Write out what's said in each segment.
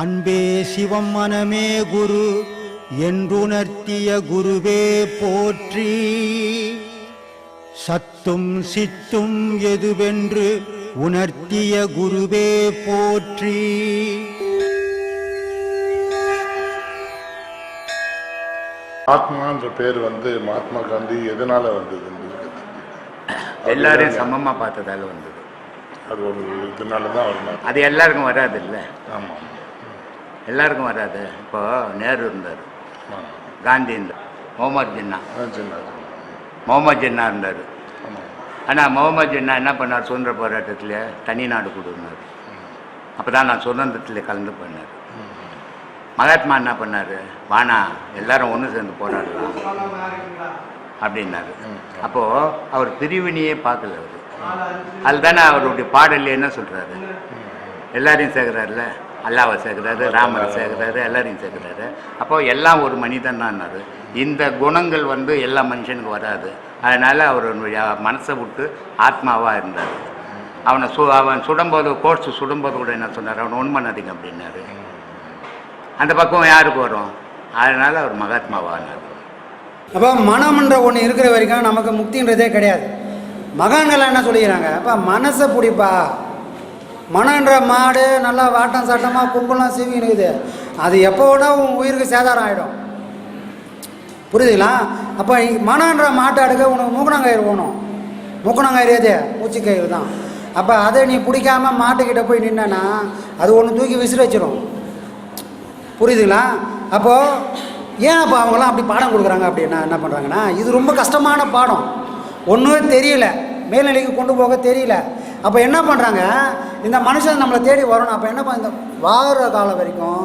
அன்பே சிவம் மனமே குரு என்றுணர்த்திய குருவே போற்றி. சத்தும் சித்தும் எதுவென்று உணர்த்திய குருவே போற்றி. ஆத்மான்ற பேர் வந்து மகாத்மா காந்தி எதனால வந்தது எல்லாரையும் சமமா பார்த்ததால வந்தது. அது ஒரு இதனால தான் அது எல்லாருக்கும் வராது இல்லை ஆமாம் எல்லாருக்கும் வராது. இப்போ நேரு இருந்தார். காந்தி இருந்தார். முகமது ஜின்னா. முகமது ஜின்னா. இருந்தார். ஆனால் முகமது ஜின்னா என்ன பண்ணார்? சுதந்திர போராட்டத்தில் தனி நாடு கொடுனார் அப்போ தான் நான் சுதந்திரத்தில் கலந்து பண்ணார் மகாத்மா என்ன பண்ணார்? வானா எல்லாரும் ஒன்று சேர்ந்து போராடலாம். அப்படின்னாரு. அப்போது அவர் பிரிவினையே பார்க்கல அவர். அதுதானே அவருடைய பாடல்ல என்ன சொல்கிறாரு எல்லாரையும் சேர்க்குறாருல? அல்லாவை சேர்க்குறாரு ராமரை சேர்க்குறாரு எல்லாரையும் சேர்க்குறாரு. அப்போ எல்லாம் ஒரு மனிதன் தான்னாரு இந்த குணங்கள் வந்து எல்லா மனுஷனுக்கு வராது. அதனால் அவருடைய மனசை விட்டு ஆத்மாவாக இருந்தார். அவனை சு அவன் சுடும்போது கோர்ஸ் சுடும்போது கூட என்ன சொன்னார்? அவனை பண்ணாதீங்க அப்படின்னாரு. அந்த பக்கம் யாருக்கு வரும்? அதனால் அவர் மகாத்மாவானார். அப்போ மனம்ன்ற ஒன்று இருக்கிற வரைக்கும் நமக்கு முக்தின்றதே கிடையாது. மகான்கள் என்ன சொல்லிக்கிறாங்க? அப்போ மனசை பிடிப்பா. மனன்ற மாடு நல்லா வாட்டம் சாட்டமாக கும்பலாம் சீவினுக்குது அது எப்போ விட உன் உயிருக்கு சேதாரம் ஆகிடும் புரியுதுங்களா? அப்போ மனன்ற மாட்டை அடுக்க உனக்கு மூக்கணாங்கயிறு போகணும். மூக்கணாங்கயிறு எது? மூச்சிக்கயிறு தான். அப்போ அதை நீ பிடிக்காம மாட்டுக்கிட்ட போய் நின்னா அது ஒன்று தூக்கி விசிறு வச்சிடும் புரியுதுங்களா? அப்போது ஏன் அப்போ அவங்களாம் அப்படி பாடம் கொடுக்குறாங்க அப்படின்னா என்ன பண்ணுறாங்கன்னா இது ரொம்ப கஷ்டமான பாடம். ஒன்றும் தெரியல. மேல்நிலைக்கு கொண்டு போக தெரியல. அப்போ என்ன பண்ணுறாங்க இந்த மனுஷன் நம்மளை தேடி வரணும். அப்போ என்ன பண்ண இந்த வார காலம் வரைக்கும்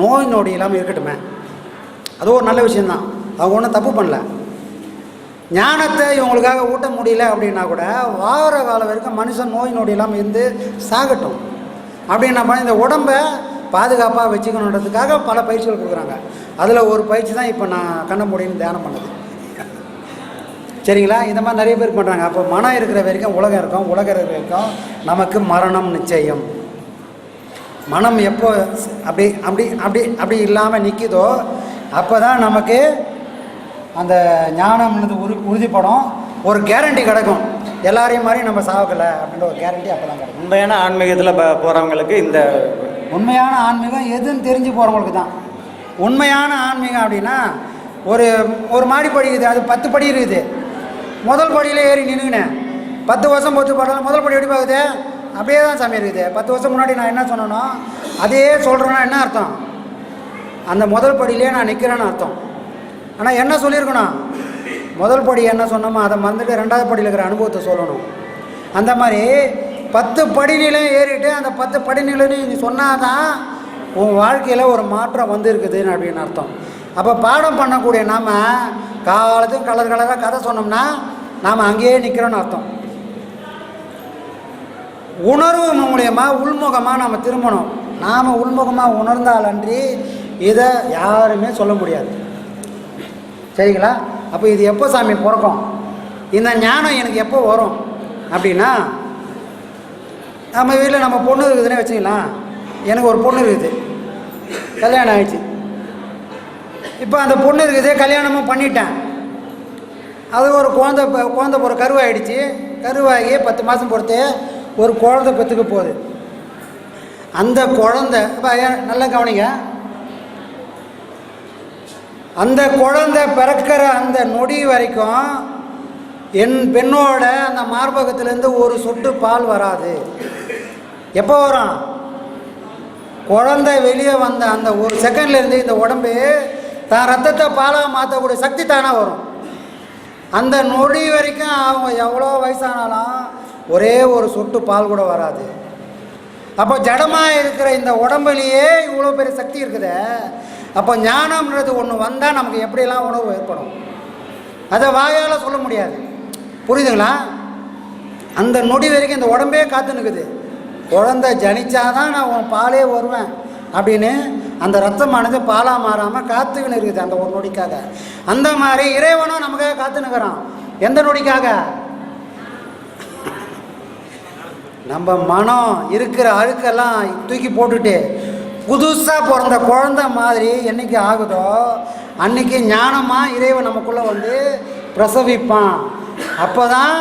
நோய் நொடி இல்லாமல் இருக்கட்டுமே. அது ஒரு நல்ல விஷயந்தான் அவங்க ஒன்றும் தப்பு பண்ணல. ஞானத்தை இவங்களுக்காக ஊட்ட முடியல அப்படின்னா கூட வார காலம் வரைக்கும் மனுஷன் நோய் நொடி இல்லாமல் இருந்து சாகட்டும். அப்படின்னா பண்ண இந்த உடம்பை பாதுகாப்பாக வச்சுக்கணுன்றதுக்காக பல பயிற்சிகள் கொடுக்குறாங்க. அதில் ஒரு பயிற்சி தான் இப்போ நான் கண்ண முடியும்னு தியானம் பண்ணது. சரிங்களா? இந்த மாதிரி நிறைய பேர் பண்ணுறாங்க அப்போ மனம் இருக்கிற வரைக்கும் உலகம் இருக்கும். உலகம் இருக்கிற வரைக்கும் நமக்கு மரணம் நிச்சயம். மனம் எப்போ அப்படி அப்படி அப்படி அப்படி இல்லாமல் நிற்குதோ அப்போ தான் நமக்கு அந்த ஞானம்ன்றது உறு உறுதிப்படும். ஒரு கேரண்டி கிடைக்கும். எல்லாரையும் மாதிரி நம்ம சாவக்கலை அப்படின்ற ஒரு கேரண்டி அப்போ தான் கிடைக்கும். உண்மையான ஆன்மீகத்தில் போகிறவங்களுக்கு இந்த உண்மையான ஆன்மீகம் எதுன்னு தெரிஞ்சு போகிறவங்களுக்கு தான். உண்மையான ஆன்மீகம் அப்படின்னா ஒரு ஒரு மாடிப்படி இருக்குது அது பத்து படி இருக்குது. முதல் படியில் ஏறி நின்றுக்கினேன் பத்து வருஷம் போச்சு படம் முதல் படி எப்படி பார்க்குது அப்படியே தான் சாமி இருக்குது. பத்து வருஷம் முன்னாடி நான் என்ன சொன்னேனோ அதே சொல்கிறேன்னா என்ன அர்த்தம்? அந்த முதல் படியிலே நான் நிற்கிறேன்னு அர்த்தம். ஆனால் என்ன சொல்லியிருக்கணும்? முதல் படி என்ன சொன்னோமோ அதை மறந்துட்டு ரெண்டாவது படியில் இருக்கிற அனுபவத்தை சொல்லணும். அந்த மாதிரி பத்து படிநிலையும் ஏறிட்டு அந்த பத்து படிநிலையும் நீ சொன்னாதான் உன் வாழ்க்கையில் ஒரு மாற்றம் வந்திருக்குதுன்னு அப்படின்னு அர்த்தம். அப்போ பாடம் பண்ணக்கூடிய நாம் காலத்துக்கு கலர் கலராக கதை சொன்னோம்னா நாம் அங்கேயே நிற்கிறோன்னு அர்த்தம். உணர்வு மூலியமாக உள்முகமாக நம்ம திரும்பணும். நாம் உள்முகமாக உணர்ந்தால் அன்றி இதை யாருமே சொல்ல முடியாது. சரிங்களா? அப்போ இது எப்போ சாமி பிறக்கும்? இந்த ஞானம் எனக்கு எப்போ வரும்? அப்படின்னா நம்ம வீட்டில் நம்ம பொண்ணு இருக்குதுன்னே வச்சுக்கலாம். எனக்கு ஒரு பொண்ணு இருக்குது. கல்யாணம் ஆகிடுச்சு இப்போ அந்த பொண்ணு இருக்குது கல்யாணமும் பண்ணிட்டேன். அது ஒரு குழந்த குழந்த போகிற கருவாயிடுச்சு கருவாகி பத்து மாதம் பொறுத்து ஒரு குழந்த பெற்றுக்க போகுது. அந்த குழந்த இப்போ ஏன் நல்லா கவனிங்க. அந்த குழந்தை பிறக்கிற அந்த நொடி வரைக்கும் என் பெண்ணோட அந்த மார்பகத்திலேருந்து ஒரு சொட்டு பால் வராது. எப்போ வரும்? குழந்தை வெளியே வந்த அந்த ஒரு செகண்ட்லேருந்து இந்த உடம்பு தான் ரத்தத்தை பாலாக மாற்றக்கூடிய சக்தி தானாக வரும். அந்த நொடி வரைக்கும் அவங்க எவ்வளோ வயசானாலும் ஒரே ஒரு சொட்டு பால் கூட வராது. அப்போ ஜடமாக இருக்கிற இந்த உடம்புலேயே இவ்வளோ பெரிய சக்தி இருக்குதே. அப்போ ஞானம்ன்றது ஒன்று வந்தால் நமக்கு எப்படியெல்லாம் உணர்வு ஏற்படும்? அதை வாயால் சொல்ல முடியாது. புரியுதுங்களா? அந்த நொடி வரைக்கும் இந்த உடம்பே காத்து நிற்குது குழந்தை ஜனிச்சாதான் நான் உன் பாலே வருவேன். அப்படின்னு அந்த ரத்தமானது பாலாக மாறாமல் காத்துக்கின்னு இருக்குது அந்த ஒரு நொடிக்காக. அந்த மாதிரி இறைவனும் நமக்காக காத்துனுக்கிறான் எந்த நொடிக்காக? நம்ம மனம் இருக்கிற அழுக்கெல்லாம் தூக்கி போட்டுட்டு புதுசாக பிறந்த குழந்தை மாதிரி என்றைக்கு ஆகுதோ அன்னைக்கு ஞானமாக இறைவன் நமக்குள்ளே வந்து பிரசவிப்பான். அப்போ தான்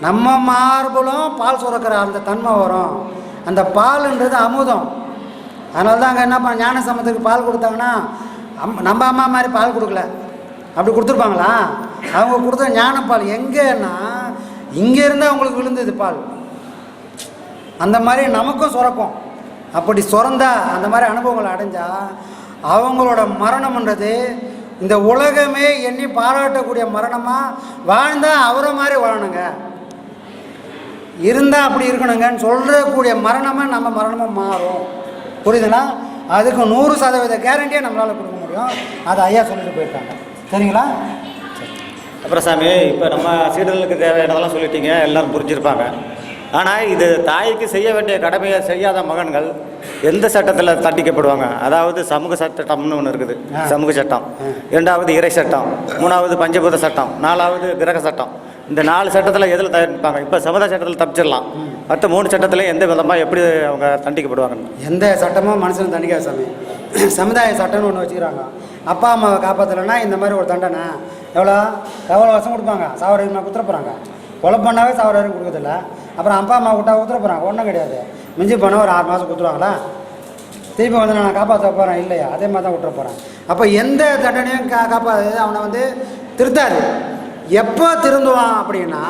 நம்ம மார்பலும் பால் சுரக்கிற அந்த தன்மை வரும். அந்த பால்ன்றது அமுதம். அதனால தான் அங்கே என்ன பண்ண ஞான சமத்துக்கு பால் கொடுத்தாங்கன்னா அம் நம்ம அம்மா மாதிரி பால் கொடுக்கல. அப்படி கொடுத்துருப்பாங்களா? அவங்க கொடுத்த ஞானப்பால் எங்கேன்னா இங்கேருந்து அவங்களுக்கு விழுந்தது பால். அந்த மாதிரி நமக்கும் சுரக்கும். அப்படி சுரந்தா அந்த மாதிரி அனுபவங்களை அடைஞ்சால் அவங்களோட மரணம்ன்றது இந்த உலகமே எண்ணி பாராட்டக்கூடிய மரணமாக வாழ்ந்தால் அவரை மாதிரி வாழணுங்க. இருந்தால் அப்படி இருக்கணுங்கன்னு சொல்கிறக்கூடிய மரணமாக நம்ம மரணமாக மாறும். புரியுதுங்களா அதுக்கு நூறு சதவீத கேரண்டியை நம்மளால் கொடுக்க முடியும். அதை ஐயா சொல்லிட்டு போயிருக்காங்க. சரிங்களா? அப்புறம் சாமி இப்போ நம்ம சீடர்களுக்கு தேவையானதெல்லாம் சொல்லிட்டீங்க. எல்லாரும் புரிஞ்சிருப்பாங்க. ஆனால் இது தாய்க்கு செய்ய வேண்டிய கடமையை செய்யாத மகன்கள் எந்த சட்டத்தில் தண்டிக்கப்படுவாங்க? அதாவது சமூக சட்டம்னு ஒன்று இருக்குது. சமூக சட்டம். இரண்டாவது இறை சட்டம். மூணாவது பஞ்சபூத சட்டம். நாலாவது கிரக சட்டம். இந்த நாலு சட்டத்தில் எதில் தயாரிப்பாங்க இப்போ சமுதாய சட்டத்தில் தப்பிச்சிடலாம். மற்ற மூணு சட்டத்திலையும் எந்த விதமாக எப்படி அவங்க தண்டிக்கப்படுவாங்க எந்த சட்டமும் மனுஷன் தண்டிக்காது சாமி. சமுதாய சட்டம்னு ஒன்று வச்சுக்கிறாங்க. அப்பா அம்மாவை காப்பாற்றலைன்னா இந்த மாதிரி ஒரு தண்டனை. எவ்வளோ? எவ்வளோ வருஷம் கொடுப்பாங்க? சாவர வரைக்கும் குத்துற போகிறாங்க கொலை பண்ணாவே சாவர வரைக்கும் கொடுக்குறதில்ல. அப்புறம் அப்பா அம்மா விட்டா குத்துற போகிறாங்க ஒன்றும் கிடையாது. மிஞ்சி போனால் ஒரு ஆறு மாதம் கொடுத்துருவாங்களா திருப்பி வந்து நான் காப்பாற்ற போகிறேன் இல்லையா? அதே மாதிரி தான் விட்டுற போகிறேன் அப்போ எந்த தண்டனையும் கா காப்பாது அவனை வந்து திருத்தாது. எப்போ திருந்துவான் அப்படின்னா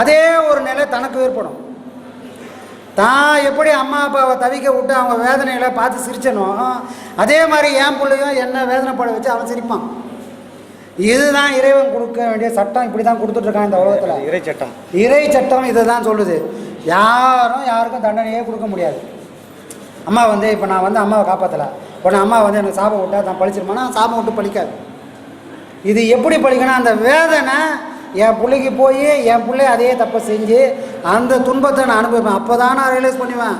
அதே ஒரு நிலை தனக்கு ஏற்படும். தான் எப்படி அம்மா அப்பாவை தவிக்க விட்டு அவங்க வேதனைகளை பார்த்து சிரிச்சனோ அதே மாதிரி என் பிள்ளையும் என்ன வேதனைப்பட வச்சு அவன் சிரிப்பான். இதுதான் இறைவன் கொடுக்க வேண்டிய சட்டம் இப்படி தான் கொடுத்துட்ருக்கான் இந்த உலகத்தில். இறை சட்டம். இறை சட்டம் இதை தான் சொல்லுது. யாரும் யாருக்கும் தண்டனையே கொடுக்க முடியாது. அம்மா வந்து இப்போ நான் வந்து அம்மாவை காப்பாற்றலை உடனே அம்மா வந்து எனக்கு சாபம் விட்டா தான் பழிச்சிருமானா சாபம் விட்டு பழிக்காது. இது எப்படி படிக்கணும்? அந்த வேதனை என் பிள்ளைக்கு போய் என் பிள்ளை அதே தப்பை செஞ்சு அந்த துன்பத்தை நான் அனுபவிப்பேன். அப்போ தான் நான் ரியலைஸ் பண்ணுவேன்.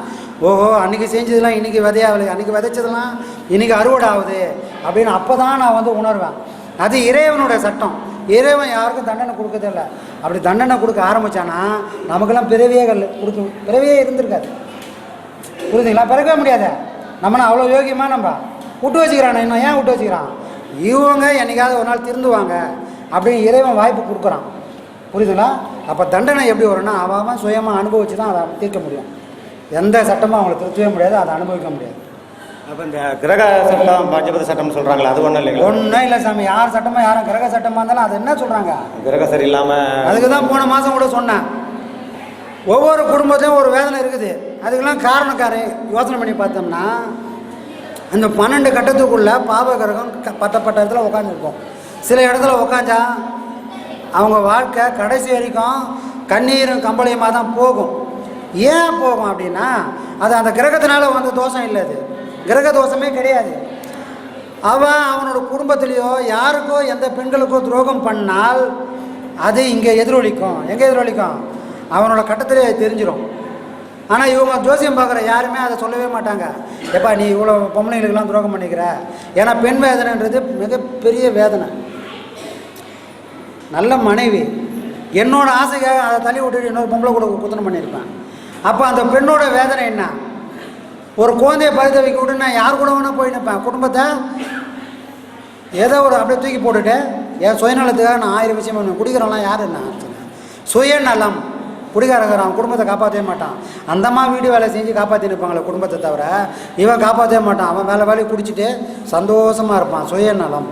ஓஹோ அன்றைக்கி செஞ்சதெல்லாம் இன்றைக்கி விதையாகலை. அன்றைக்கி விதைச்சதெல்லாம் இன்றைக்கி அறுவடை ஆகுது அப்படின்னு அப்போ தான் நான் வந்து உணர்வேன். அது இறைவனோட சட்டம். இறைவன் யாருக்கும் தண்டனை கொடுக்கறதில்ல அப்படி தண்டனை கொடுக்க ஆரம்பித்தானா நமக்கெல்லாம் பிறவியே கல் கொடுக்க பிறவியே இருந்திருக்காது. புரிஞ்சுங்களா பிறக்கவே முடியாத. நம்மள அவ்வளோ யோகியமாக நம்ம? விட்டு வச்சுக்கிறான் இன்னும் ஏன் விட்டு வச்சுக்கிறான்? இவங்க என்னைக்காவது ஒரு நாள் திருந்துவாங்க அப்படின்னு இறைவன் வாய்ப்பு கொடுக்குறான். புரியுதுங்களா? அப்போ தண்டனை எப்படி வரும்னா அவன் சுயமாக அனுபவிச்சு தான் அதை தீர்க்க முடியும். எந்த சட்டமும் அவங்கள திருத்தவே முடியாது அதை அனுபவிக்க முடியாது. அப்போ இந்த கிரக சட்டம் பஞ்சபூத சட்டம்னு சொல்கிறாங்களே அது ஒன்றும் இல்லைங்களா? ஒன்றும் இல்லை சாமி. யார் சட்டமாக யாரும் கிரக சட்டமாக இருந்தாலும் அது என்ன சொல்கிறாங்க கிரகம் சரியில்லாமல் அதுக்கு தான் போன மாதம் கூட சொன்னேன். ஒவ்வொரு குடும்பத்தையும் ஒரு வேதனை இருக்குது. அதுக்கெல்லாம் காரணக்காரன் யோசனை பண்ணி பார்த்தோம்னா அந்த பன்னெண்டு கட்டத்துக்குள்ள பாப கிரகம் க- இடத்துல உட்காந்துருக்கும் சில இடத்துல உட்காந்தா அவங்க வாழ்க்கை கடைசி வரைக்கும் கண்ணீரும் கம்பளையுமாக தான் போகும். ஏன் போகும் அப்படின்னா அது அந்த கிரகத்தினால வந்து தோஷம் இல்லை அது. கிரக தோஷமே கிடையாது. அவன் அவனோட குடும்பத்திலேயோ யாருக்கோ எந்த பெண்களுக்கோ துரோகம் பண்ணால் அது இங்கே எதிரொலிக்கும். எங்கே எதிரொலிக்கும்? அவனோட கட்டத்திலே தெரிஞ்சிடும் ஆனால் இவங்க ஜோசியம் பார்க்குற யாருமே அதை சொல்லவே மாட்டாங்க. எப்பா நீ இவ்வளோ பொம்பளைங்களுக்கெல்லாம் துரோகம் பண்ணிக்கிற? ஏன்னா பெண் வேதனைன்றது மிகப்பெரிய வேதனை. நல்ல மனைவி. என்னோட ஆசைக்காக அதை தள்ளி விட்டுட்டு இன்னொரு பொம்பளை கூட குத்தனம் பண்ணியிருப்பேன். அப்போ அந்த பெண்ணோட வேதனை என்ன? ஒரு குழந்தைய பழுத்த வைக்க விட்டு நான் யார் கூட வேணால் போய் நிற்பேன்? குடும்பத்தை ஏதோ ஒரு அப்படியே தூக்கி போட்டுட்டு என் சுயநலத்துக்காக நான் ஆயிரம் விஷயம் பண்ணுவேன் குடிக்கிறவங்களாம் யார் என்ன சுயநலம். குடிகாரங்கிறான் அவன் குடும்பத்தை காப்பாற்றவே மாட்டான். அந்தம்மா வீடு வேலை செஞ்சு காப்பாற்றி நிற்பாங்களே குடும்பத்தை தவிர இவன் காப்பாற்றவே மாட்டான். அவன் வேலை வேலையை குடிச்சிட்டு சந்தோஷமாக இருப்பான் சுயநலம்.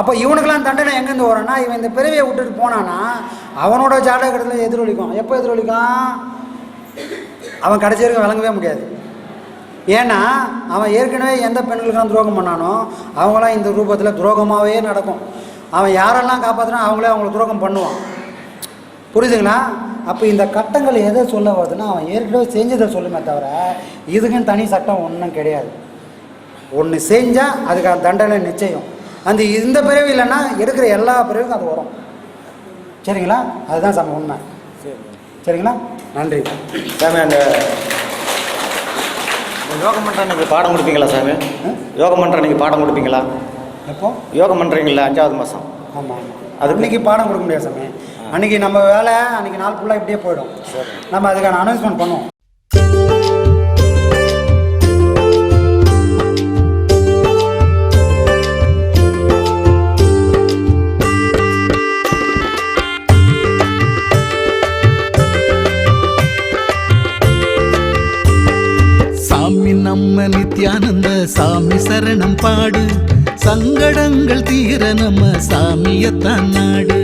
அப்போ இவனுக்கெல்லாம் தண்டனை எங்கேருந்து வரேன்னா இவன் இந்த பிறவியை விட்டுட்டு போனானா அவனோட ஜாடகத்தில் எதிரொலிக்கும். எப்போ எதிரொலிக்கும்? அவன் கடைசி வரைக்கும் விளங்கவே முடியாது. ஏன்னா அவன் ஏற்கனவே எந்த பெண்களுக்கெல்லாம் துரோகம் பண்ணானோ அவங்களாம் இந்த ரூபத்தில் துரோகமாகவே நடக்கும். அவன் யாரெல்லாம் காப்பாற்றினா அவங்களே அவங்களுக்கு துரோகம் பண்ணுவான். புரியுதுங்களா? அப்போ இந்த கட்டங்கள் எதை சொல்ல வருதுன்னா அவன் ஏற்கனவே செஞ்சதை சொல்லுமே தவிர இதுக்குன்னு தனி சட்டம் ஒன்றும் கிடையாது. ஒன்று செஞ்சால் அதுக்கான தண்டனை நிச்சயம். அந்த இந்த பிறவி இல்லைன்னா எடுக்கிற எல்லா பிறவிக்கும் அது வரும். சரிங்களா? அதுதான் சம உண்மை. சரிங்களா? நன்றி. சாமி அந்த யோகம் பண்ணுற நீங்கள் பாடம் கொடுப்பீங்களா சாமி? யோகம் பண்ணுற நீங்கள் பாடம் கொடுப்பீங்களா? எப்போ? யோகம் பண்ணுறீங்களா அஞ்சாவது மாதம் ஆமாம் ஆமாம் அதுக்கு- இன்னைக்கு பாடம் கொடுக்க முடியாது சாமி. அன்னைக்கு நம்ம வேலை அன்னைக்கு நாள் ஃபுல்லாக இப்படியே போயிடும். நம்ம அதுக்கான அனௌன்ஸ்மெண்ட் பண்ணுவோம். சாமி நம்ம நித்யானந்த சாமி சரணம் பாடு. சங்கடங்கள் தீர நம்ம சாமியத்தான் நாடு.